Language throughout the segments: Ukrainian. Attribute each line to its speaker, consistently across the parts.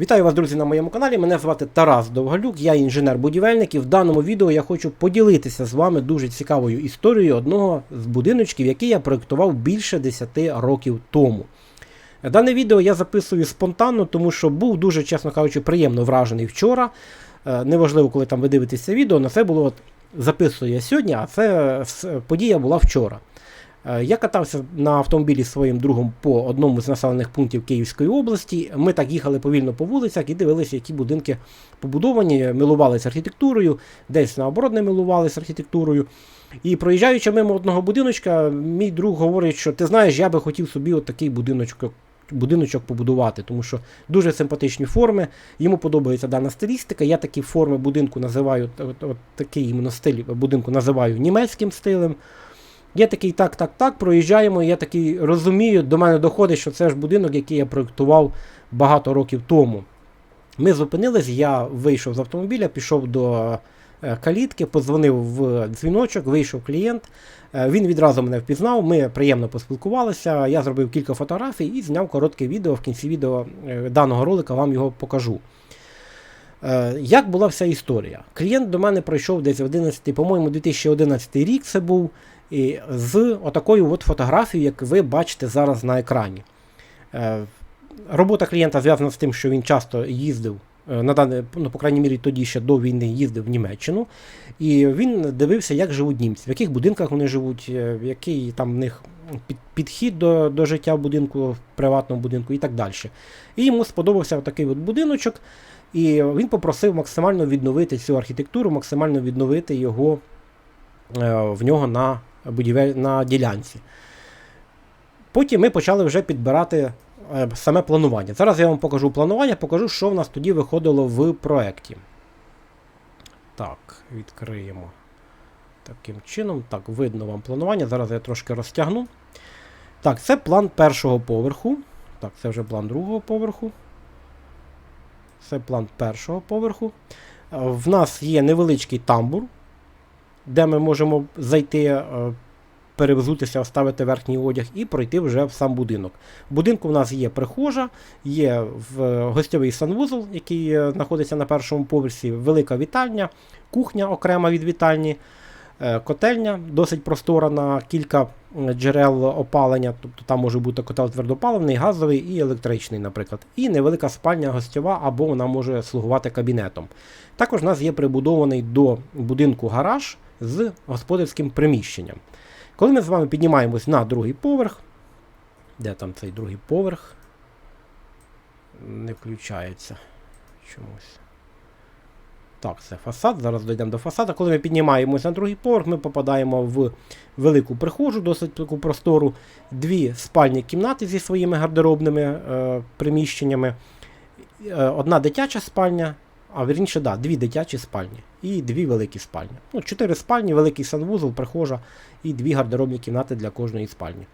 Speaker 1: Вітаю вас, друзі, на моєму каналі. Мене звати Тарас Довгалюк, я інженер-будівельник і в даному відео я хочу поділитися з вами дуже цікавою історією одного з будиночків, який я проєктував більше 10 років тому. Дане відео я записую спонтанно, тому що був дуже, чесно кажучи, приємно вражений вчора. Е, Неважливо, коли там ви дивитесь це відео, на це було от, записую я сьогодні, а це подія була вчора. Е, Я катався на автомобілі зі своїм другом по одному з населених пунктів Київської області. Ми так їхали повільно по вулицях і дивилися, які будинки побудовані, милувалися архітектурою, десь наоборот не милувалися архітектурою. І проїжджаючи мимо одного будиночка, мій друг говорить, що ти знаєш, я би хотів собі от такий будиночок, будиночок побудувати, тому що дуже симпатичні форми. Йому подобається дана стилістика. Я такі форми будинку називаю, от, от такий іменно стиль будинку називаю німецьким стилем. Я такий так, так, так, проїжджаємо, я такий розумію, до мене доходить, що це ж будинок, який я проєктував багато років тому. Ми зупинились, я вийшов з автомобіля, пішов до е, калітки, подзвонив в дзвіночок, вийшов клієнт. Е, Він відразу мене впізнав, ми приємно поспілкувалися. Я зробив кілька фотографій і зняв коротке відео. В кінці відео е, даного ролика вам його покажу. Е, Як була вся історія? Клієнт до мене пройшов десь в 11, по-моєму, 2011 рік це був, і з отакою от фотографією, як ви бачите зараз на екрані. Е, Робота клієнта зв'язана з тим, що він часто їздив, е, на дане, ну, по крайній мірі, тоді ще до війни їздив в Німеччину, і він дивився, як живуть німці, в яких будинках вони живуть, який там в них під- підхід до, до життя в будинку, в приватному будинку і так далі. І йому сподобався такий от будиночок, і він попросив максимально відновити цю архітектуру, максимально відновити його е, в нього на, будівель, на ділянці. Потім ми почали вже підбирати е, саме планування. Зараз я вам покажу планування, покажу, що в нас тоді виходило в проєкті. Так, відкриємо. Таким чином, так, видно вам планування. Зараз я трошки розтягну. Так, це план першого поверху. Так, це вже план другого поверху. Це план першого поверху. В нас є невеличкий тамбур, де ми можемо зайти, е, перевзутися, оставити верхній одяг і пройти вже в сам будинок. В будинку в нас є прихожа, є е, гостьовий санвузол, який е, знаходиться на першому поверсі, велика вітальня, кухня окрема від вітальні, котельня досить простора на кілька джерел опалення, тобто там може бути котел твердопаливний, газовий і електричний, наприклад. І невелика спальня гостьова, або вона може слугувати кабінетом. Також у нас є прибудований до будинку гараж з господарським приміщенням. Коли ми з вами піднімаємось на другий поверх, де там цей другий поверх? Не включається чомусь. Так, це фасад. Зараз дійдемо до фасаду. Коли ми піднімаємось на другий поверх, ми попадаємо в велику прихожу, досить таку простору, дві спальні кімнати зі своїми гардеробними е, приміщеннями, е, одна дитяча спальня, а вірніше, да, дві дитячі спальні і дві великі спальні. Ну, чотири спальні, великий санвузол, прихожа і дві гардеробні кімнати для кожної спальні.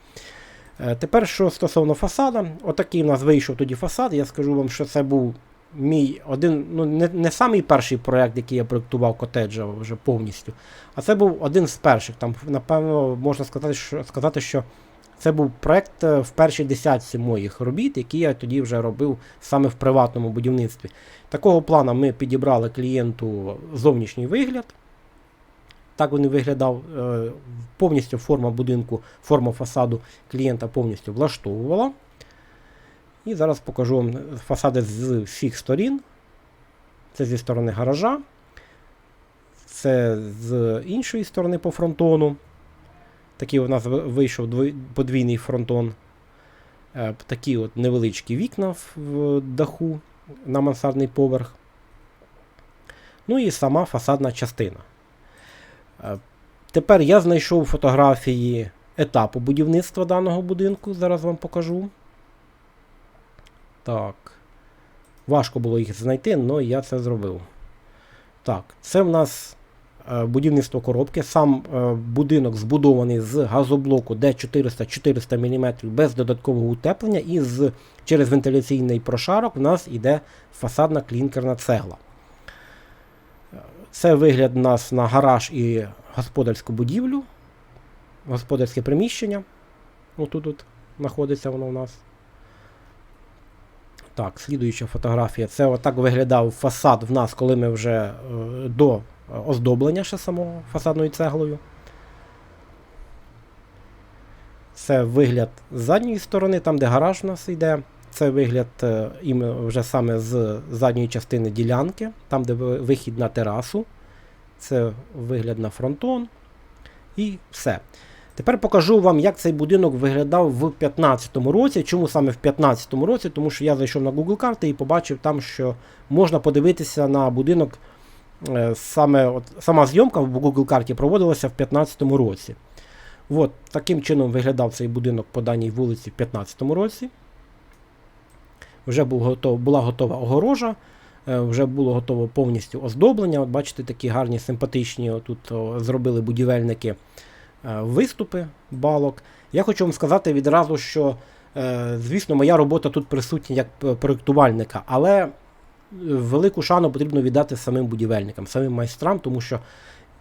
Speaker 1: Е, Тепер, що стосовно фасада, отакий у нас вийшов тоді фасад. Я скажу вам, що це був мій один, ну не, не самий перший проєкт, який я проєктував котеджа вже повністю, а це був один з перших. Там, напевно, можна сказати, що, сказати, що це був проєкт е, в першій десятці моїх робіт, які я тоді вже робив саме в приватному будівництві. Такого плану ми підібрали клієнту зовнішній вигляд. Так він виглядав. е, Повністю форма будинку, форма фасаду клієнта повністю влаштовувала. І зараз покажу вам фасади з всіх сторін. Це зі сторони гаража. Це з іншої сторони по фронтону. Такий у нас вийшов подвійний фронтон. Е, Такі от невеличкі вікна в- даху на мансардний поверх. Ну і сама фасадна частина. Е, Тепер я знайшов фотографії етапу будівництва даного будинку. Зараз вам покажу. Так. Важко було їх знайти, але я це зробив. Так, це в нас е, будівництво коробки. Сам е, будинок збудований з газоблоку D400-400 мм без додаткового утеплення, і з, через вентиляційний прошарок в нас йде фасадна клінкерна цегла. Це вигляд у нас на гараж і господарську будівлю, господарське приміщення. Отут от знаходиться воно у нас. Так, слідуюча фотографія. Це отак виглядав фасад в нас, коли ми вже е, до оздоблення ще самого фасадною цеглою. Це вигляд з задньої сторони, там де гараж у нас йде. Це вигляд е, вже саме з задньої частини ділянки, там де вихід на терасу. Це вигляд на фронтон. І все. Тепер покажу вам, як цей будинок виглядав в 2015 році. Чому саме в 2015 році? Тому що я зайшов на Google карти і побачив там, що можна подивитися на будинок. е, Саме, от, сама зйомка в Google карті проводилася в 2015 році. От, таким чином виглядав цей будинок по даній вулиці в 2015 році. Вже був готов, була готова огорожа, е, вже було готово повністю оздоблення. От бачите, такі гарні, симпатичні тут зробили будівельники виступи балок. Я хочу вам сказати відразу, що, е, звісно, моя робота тут присутня як проєктувальника, але е, велику шану потрібно віддати самим будівельникам, самим майстрам, тому що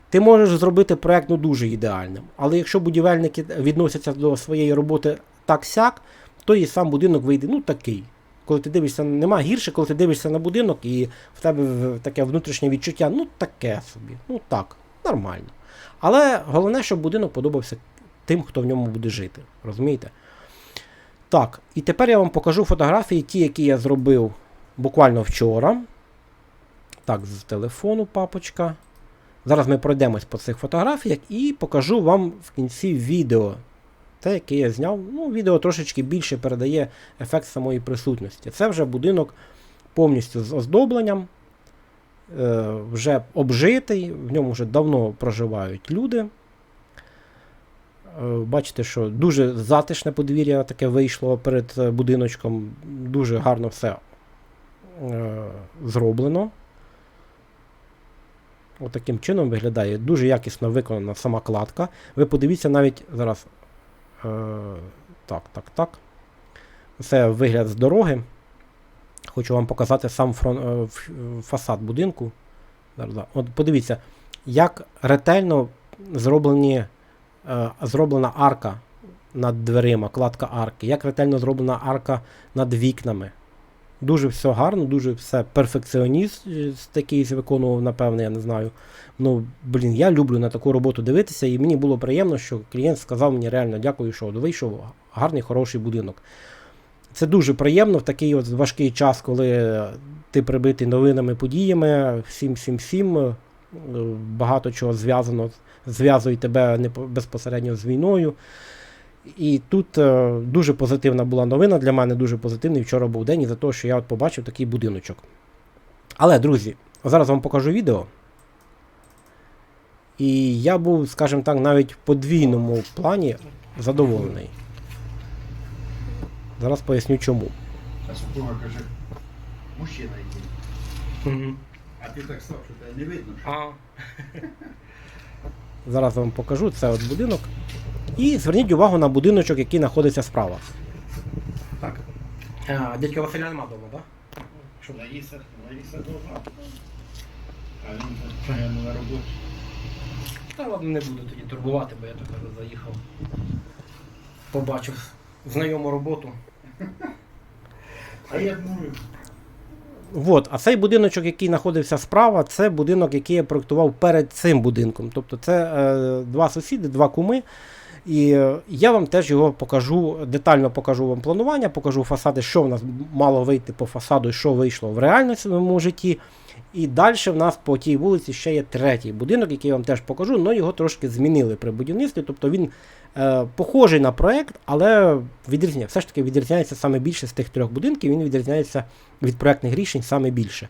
Speaker 1: ти можеш зробити проєкт ну, дуже ідеальним. Але якщо будівельники відносяться до своєї роботи так-сяк, то і сам будинок вийде ну такий. Коли ти дивишся, нема гірше, коли ти дивишся на будинок, і в тебе таке внутрішнє відчуття, ну таке собі, ну так, нормально. Але головне, щоб будинок подобався тим, хто в ньому буде жити. Розумієте? Так, і тепер я вам покажу фотографії, ті, які я зробив буквально вчора. Так, з телефону папочка. Зараз ми пройдемось по цих фотографіях і покажу вам в кінці відео. Те, яке я зняв. Ну, відео трошечки більше передає ефект самої присутності. Це вже будинок повністю з оздобленням, вже обжитий, в ньому вже давно проживають люди. Е, Бачите, що дуже затишне подвір'я таке вийшло перед е, будиночком. Дуже гарно все е, зроблено. Отаким чином виглядає. Дуже якісно виконана сама кладка. Ви подивіться навіть зараз. Е, так, так, так. Це вигляд з дороги. Хочу вам показати сам фрон, е, фасад будинку. От подивіться, як ретельно зроблені, е, зроблена арка над дверима, кладка арки, як ретельно зроблена арка над вікнами. Дуже все гарно, дуже все перфекціоніст е, такий виконував, напевне, я не знаю. Ну, блін, я люблю на таку роботу дивитися, і мені було приємно, що клієнт сказав мені реально дякую, що вийшов гарний, хороший будинок. Це дуже приємно в такий от важкий час, коли ти прибитий новинами, подіями, всім, всім, всім, е, багато чого зв'язано, зв'язує тебе безпосередньо з війною. І тут е, дуже позитивна була новина для мене, дуже позитивний. Вчора був день із-за того, що я от побачив такий будиночок. Але, друзі, зараз вам покажу відео. І я був, скажімо так, навіть в подвійному плані задоволений. Зараз поясню чому.
Speaker 2: А супруга каже, мужчина йде. А ти так став, що тебе не видно. Що...
Speaker 1: Зараз вам покажу це от будинок. І зверніть увагу на будиночок, який знаходиться справа. Так. А, дядька Василя нема вдома, так?
Speaker 2: Лариса, Лариса должна. А він там, на роботі.
Speaker 1: Та ладно, не буду тоді турбувати, бо я так заїхав. Побачив знайому роботу.
Speaker 2: А я думаю,
Speaker 1: От, а цей будиночок, який знаходився справа, це будинок, який я проєктував перед цим будинком. Тобто це е, два сусіди, два куми. І е, я вам теж його покажу, детально покажу вам планування, покажу фасади, що в нас мало вийти по фасаду і що вийшло в реальному житті. І далі в нас по тій вулиці ще є третій будинок, який я вам теж покажу, але його трошки змінили при будівництві. Тобто він е, похожий на проект, але відрізняє, все ж таки відрізняється саме більше з тих трьох будинків, він відрізняється від проектних рішень саме більше.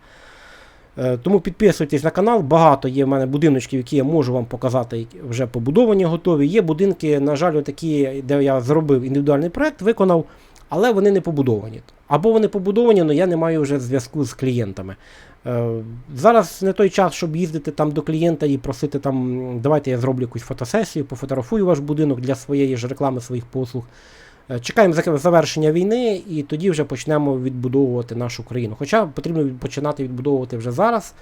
Speaker 1: Е, Тому підписуйтесь на канал. Багато є в мене будиночків, які я можу вам показати, які вже побудовані, готові. Є будинки, на жаль, такі, де я зробив індивідуальний проект, виконав, але вони не побудовані. Або вони побудовані, але я не маю вже зв'язку з клієнтами. Е, Зараз не той час, щоб їздити там до клієнта і просити там, давайте я зроблю якусь фотосесію, пофотографую ваш будинок для своєї ж реклами своїх послуг. Е, Чекаємо завершення війни, і тоді вже почнемо відбудовувати нашу країну. Хоча потрібно починати відбудовувати вже зараз.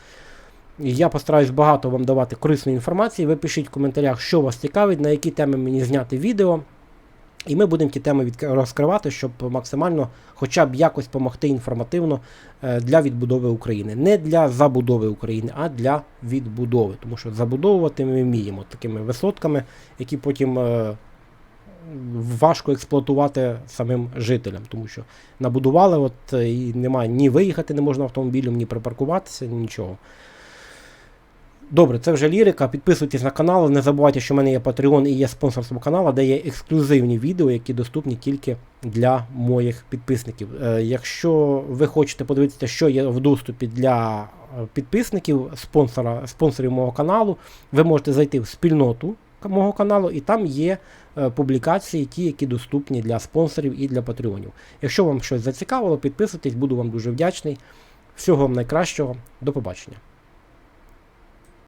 Speaker 1: Я постараюсь багато вам давати корисної інформації. Ви пишіть в коментарях, що вас цікавить, на які теми мені зняти відео. І ми будемо ті теми від... розкривати, щоб максимально хоча б якось допомогти інформативно е, для відбудови України. Не для забудови України, а для відбудови. Тому що забудовувати ми вміємо такими висотками, які потім е, важко експлуатувати самим жителям. Тому що набудували, от е, і немає ні виїхати не можна автомобілем, ні припаркуватися, нічого. Добре, це вже лірика. Підписуйтесь на канал. Не забувайте, що в мене є Patreon і є спонсорство каналу, де є ексклюзивні відео, які доступні тільки для моїх підписників. Е, якщо ви хочете подивитися, що є в доступі для е, підписників, спонсора, спонсорів мого каналу, ви можете зайти в спільноту мого каналу, і там є е, публікації, ті, які доступні для спонсорів і для патреонів. Якщо вам щось зацікавило, підписуйтесь, буду вам дуже вдячний. Всього вам найкращого, до побачення.